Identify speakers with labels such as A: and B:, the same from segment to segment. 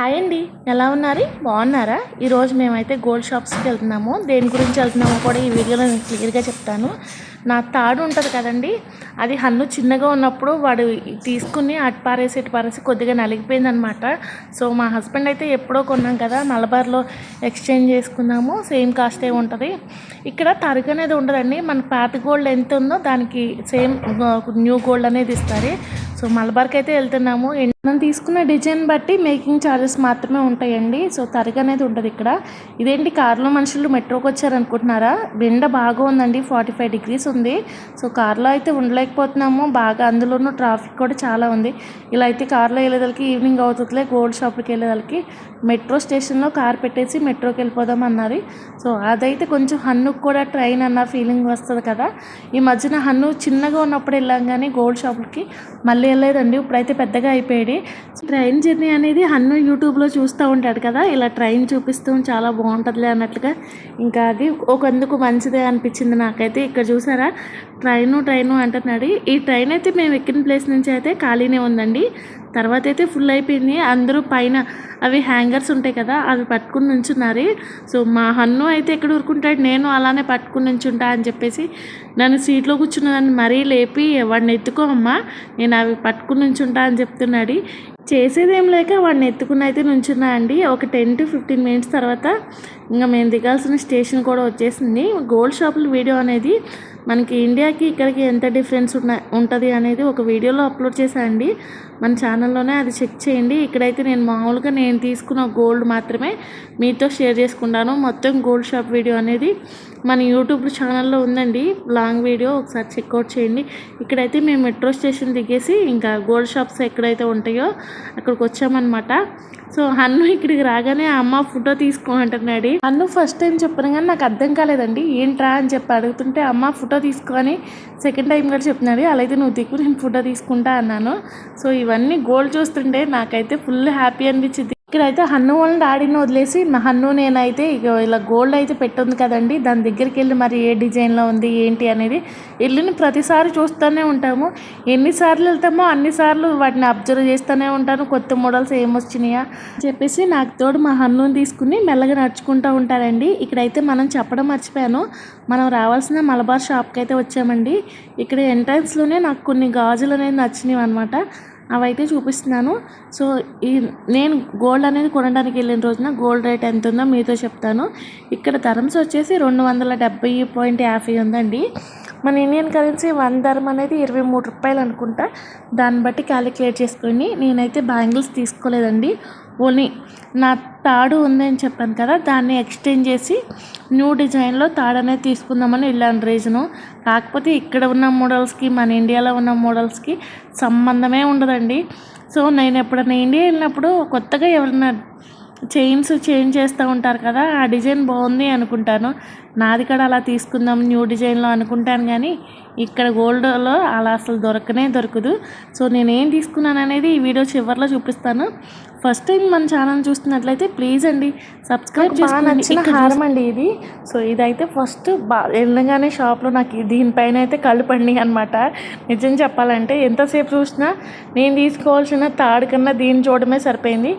A: Hi అండి ఎలా ఉన్నారు? బాగున్నారా? ఈరోజు మేమైతే గోల్డ్ షాప్స్కి వెళ్తున్నాము. దేని గురించి వెళ్తున్నామో కూడా ఈ వీడియోలో నేను క్లియర్గా చెప్తాను. నా తాడు ఉంటుంది కదండి అది హన్ను చిన్నగా ఉన్నప్పుడు వాడు తీసుకుని అటు పారేసి ఇటు పారేసి కొద్దిగా నలిగిపోయిందనమాట. సో మా హస్బెండ్ అయితే ఎప్పుడో కొన్నాం కదా మలబార్లో ఎక్స్చేంజ్ చేసుకున్నాము. సేమ్ కాస్టే ఉంటుంది. ఇక్కడ తరుగు అనేది ఉండదండి మన పాత గోల్డ్ ఎంత ఉందో దానికి సేమ్ న్యూ గోల్డ్ అనేది ఇస్తారు. సో మలబార్కి అయితే వెళ్తున్నాము. మనం తీసుకున్న డిజైన్ బట్టి మేకింగ్ ఛార్జెస్ మాత్రమే ఉంటాయండి. సో తరగ అనేది ఉంటుంది ఇక్కడ. ఇదేంటి కార్లో మనుషులు మెట్రోకి వచ్చారనుకుంటున్నారా? ఎండ బాగా ఉందండి ఫార్టీ ఫైవ్ డిగ్రీస్ ఉంది. సో కార్లో అయితే ఉండలేకపోతున్నాము. బాగా అందులోనూ ట్రాఫిక్ కూడా చాలా ఉంది. ఇలా అయితే కార్లో వెళ్ళేదానికి ఈవినింగ్ అవుతుందిలే గోల్డ్ షాప్కి వెళ్ళేదానికి మెట్రో స్టేషన్లో కార్ పెట్టేసి మెట్రోకి వెళ్ళిపోదాం అన్నారు. సో అదైతే కొంచెం హన్నుకు కూడా ట్రైన్ అన్న ఫీలింగ్ వస్తుంది కదా. ఈ మధ్యన హన్ను చిన్నగా ఉన్నప్పుడు వెళ్ళాం కానీ గోల్డ్ షాప్కి మళ్ళీ వెళ్ళలేదండి. ఇప్పుడైతే పెద్దగా అయిపోయాడు. ట్రైన్ జర్నీ అనేది హన్ను యూట్యూబ్లో చూస్తూ ఉంటాడు కదా ఇలా ట్రైన్ చూపిస్తూ చాలా బాగుంటుందిలే అన్నట్లుగా. ఇంకా అది ఒకందుకు మంచిదే అనిపించింది నాకైతే. ఇక్కడ చూసారా? ట్రైను ట్రైను అంటున్నాడు. ఈ ట్రైన్ అయితే మేము ఎక్కిన ప్లేస్ నుంచి అయితే ఖాళీనే ఉందండి. తర్వాత అయితే ఫుల్ అయిపోయింది. అందరూ పైన అవి హ్యాంగర్స్ ఉంటాయి కదా అవి పట్టుకుని నుంచున్నారు. సో మా హన్ను అయితే ఎక్కడ ఊరుకుంటాడు? నేను అలానే పట్టుకుని నుంచుంటా అని చెప్పేసి నన్ను సీట్లో కూర్చున్నదాన్ని మరీ లేపి వాడిని ఎత్తుకో అమ్మా నేను అవి పట్టుకుని నుంచుంటా అని చెప్తున్నాడు. చేసేదేం లేక వాడిని ఎత్తుకుని అయితే నుంచున్నా అండి. ఒక టెన్ టు ఫిఫ్టీన్ మినిట్స్ తర్వాత ఇంకా మేము దిగాల్సిన స్టేషన్ కూడా వచ్చేసింది. గోల్డ్ షాపుల వీడియో అనేది మనకి ఇండియాకి ఇక్కడికి ఎంత డిఫరెన్స్ ఉన్న ఉంటుంది అనేది ఒక వీడియోలో అప్లోడ్ చేశానండి. మన ఛానల్లోనే అది చెక్ చేయండి. ఇక్కడైతే నేను మామూలుగా నేను తీసుకున్న గోల్డ్ మాత్రమే మీతో షేర్ చేసుకుంటాను. మొత్తం గోల్డ్ షాప్ వీడియో అనేది మన యూట్యూబ్ ఛానల్లో ఉందండి. లాంగ్ వీడియో ఒకసారి చెక్అవుట్ చేయండి. ఇక్కడైతే మేము మెట్రో స్టేషన్ దిగేసి ఇంకా గోల్డ్ షాప్స్ ఎక్కడైతే ఉంటాయో అక్కడికి వచ్చామన్నమాట. సో హన్ను ఇక్కడికి రాగానే అమ్మ ఫోటో తీసుకో అంటున్నాడు హన్ను ఫస్ట్ టైం చెప్పను కానీ నాకు అర్థం కాలేదండి. ఏంట్రా అని చెప్పి అడుగుతుంటే అమ్మ ఫోటో తీసుకొని సెకండ్ టైం కూడా చెప్తున్నాడు అలా అయితే నువ్వు దిక్కు నేను ఫోటో తీసుకుంటా అన్నాను. సో ఇవన్నీ గోల్డ్ చూస్తుంటే నాకైతే ఫుల్ హ్యాపీ అనిపించింది. ఇక్కడైతే హన్ను వాళ్ళని డాడీని వదిలేసి మా హన్ను నేనైతే ఇక ఇలా గోల్డ్ అయితే పెట్టింది కదండి. దాని దగ్గరికి వెళ్ళి మరి ఏ డిజైన్లో ఉంది ఏంటి అనేది వెళ్ళిన ప్రతిసారి చూస్తూనే ఉంటాము. ఎన్నిసార్లు వెళ్తామో అన్నిసార్లు వాటిని అబ్జర్వ్ చేస్తూనే ఉంటాను. కొత్త మోడల్స్ ఏమొచ్చినాయా చెప్పేసి నాకు తోడు మా హన్నుని తీసుకుని మెల్లగా నడుచుకుంటూ ఉంటారండి. ఇక్కడైతే మనం చెప్పడం మర్చిపోయాను. మనం రావాల్సిన మలబార్ షాప్కి అయితే వచ్చామండి. ఇక్కడ ఎంట్రన్స్లోనే నాకు కొన్ని గాజులు అనేది నచ్చినవి అనమాట అవైతే చూపిస్తున్నాను. సో ఈ నేను గోల్డ్ అనేది కొనడానికి వెళ్ళిన రోజున గోల్డ్ రేట్ ఎంత ఉందో మీతో చెప్తాను. ఇక్కడ ధరమ్స్ వచ్చేసి రెండు వందల డెబ్బై పాయింట్ యాభై ఉందండి. మన ఇండియన్ కరెన్సీ వన్ ధరం అనేది ఇరవై మూడు రూపాయలు అనుకుంటా. దాన్ని బట్టి క్యాలిక్యులేట్ చేసుకొని నేనైతే బ్యాంగిల్స్ తీసుకోలేదండి. ఓన్లీ నా తాడు ఉందని చెప్పాను కదా దాన్ని ఎక్స్చేంజ్ చేసి న్యూ డిజైన్లో తాడు అనేది తీసుకుందామని వెళ్ళాను రీజను. కాకపోతే ఇక్కడ ఉన్న మోడల్స్కి మన ఇండియాలో ఉన్న మోడల్స్కి సంబంధమే ఉండదండి. సో నేను ఎప్పుడైనా ఇండియా వెళ్ళినప్పుడు కొత్తగా ఎవరైనా చైన్స్ చేంజ్ చేస్తూ ఉంటారు కదా ఆ డిజైన్ బాగుంది అనుకుంటాను. నాది కూడా అలా తీసుకుందాం న్యూ డిజైన్లో అనుకుంటాను కానీ ఇక్కడ గోల్డ్లో అలా అసలు దొరకనే దొరకదు. సో నేను ఏం తీసుకున్నాను అనేది ఈ వీడియో చివరిలో చూపిస్తాను. ఫస్ట్ టైం మన ఛానల్ చూస్తున్నట్లయితే ప్లీజ్ అండి సబ్స్క్రైబ్ నచ్చిన హారం అండి ఇది. సో ఇదైతే ఫస్ట్ బా వెళ్ళగానే షాప్లో నాకు దీనిపైన అయితే కళ్ళు పండి అనమాట నిజం చెప్పాలంటే ఎంతసేపు చూసినా నేను తీసుకోవాల్సిన తాడు కన్నా దీన్ని చూడడమే సరిపోయింది.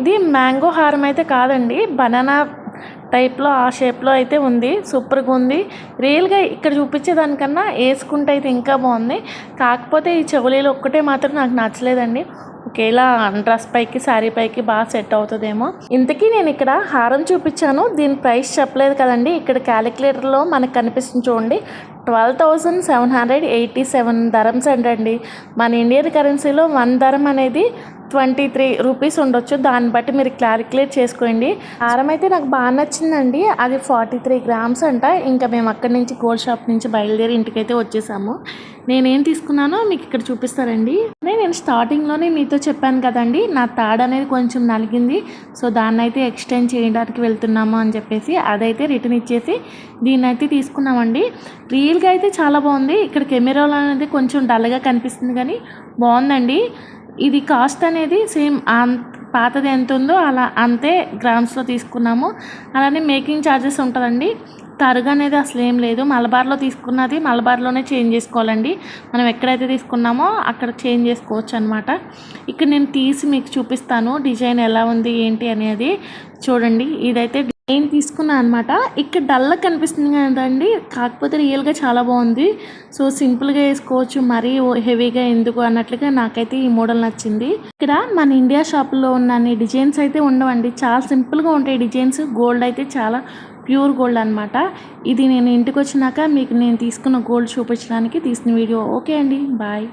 A: ఇది మ్యాంగో హారం అయితే కాదండి బనానా టైప్లో ఆ షేప్లో అయితే ఉంది. సూపర్గా ఉంది. రియల్గా ఇక్కడ చూపించేదానికన్నా వేసుకుంటే అయితే ఇంకా బాగుంది. కాకపోతే ఈ చెవులీలు ఒక్కటే మాత్రం నాకు నచ్చలేదండి. ఒకేలా డ్రెస్ పైకి శారీ పైకి బాగా సెట్ అవుతుందేమో. ఇంతకీ నేను ఇక్కడ హారం చూపించాను. దీని ప్రైస్ చెప్పలేదు కదండి. ఇక్కడ క్యాలిక్యులేటర్లో మనకు కనిపిస్తుంది చూడండి. Twelve thousand seven hundred eighty seven dirhams అండి. మన ఇండియన్ కరెన్సీలో వన్ ధరం అనేది ట్వంటీ త్రీ రూపీస్ ఉండొచ్చు. దాన్ని బట్టి మీరు క్లారిక్యులేట్ చేసుకోండి. హారం అయితే నాకు బాగా నచ్చిందండి. అది ఫార్టీ త్రీ గ్రామ్స్ అంట. ఇంకా మేము అక్కడి నుంచి గోల్డ్ షాప్ నుంచి బయలుదేరి ఇంటికైతే వచ్చేసాము. నేనేం తీసుకున్నానో మీకు ఇక్కడ చూపిస్తారండి నేను స్టార్టింగ్లోనే మీతో చెప్పాను కదండి. నా తాడ్ అనేది కొంచెం నలిగింది. సో దాన్ని అయితే ఎక్స్టెండ్ చేయడానికి వెళ్తున్నాము అని చెప్పేసి అదైతే రిటర్న్ ఇచ్చేసి దీన్ని అయితే తీసుకున్నామండి. రియల్గా అయితే చాలా బాగుంది. ఇక్కడ కెమెరాలో అనేది కొంచెం డల్గా కనిపిస్తుంది కానీ బాగుందండి. ఇది కాస్ట్ అనేది సేమ్ పాతది ఎంత ఉందో అలా అంతే గ్రామ్స్లో తీసుకున్నాము. అలానే మేకింగ్ ఛార్జెస్ ఉంటుందండి. తరుగు అనేది అసలు ఏం లేదు. మలబార్లో తీసుకున్నది మలబార్లోనే చేంజ్ చేసుకోవాలండి. మనం ఎక్కడైతే తీసుకున్నామో అక్కడ చేంజ్ చేసుకోవచ్చు అనమాట ఇక్కడ నేను తీసి మీకు చూపిస్తాను డిజైన్ ఎలా ఉంది ఏంటి అనేది. చూడండి ఇదైతే నేను తీసుకున్నాను అనమాట ఇక్కడ డల్లా కనిపిస్తుంది కదండి. కాకపోతే రియల్గా చాలా బాగుంది. సో సింపుల్గా వేసుకోవచ్చు. మరీ హెవీగా ఎందుకు అన్నట్లుగా నాకైతే ఈ మోడల్ నచ్చింది. ఇక్కడ మన ఇండియా షాప్లో ఉన్న డిజైన్స్ అయితే ఉండవండి. చాలా సింపుల్గా ఉంటాయి డిజైన్స్. గోల్డ్ అయితే చాలా ప్యూర్ గోల్డ్ అనమాట ఇది నేను ఇంటికి వచ్చినాక మీకు నేను తీసుకున్న గోల్డ్ చూపించడానికి తీసిన వీడియో. ఓకే అండి. బాయ్.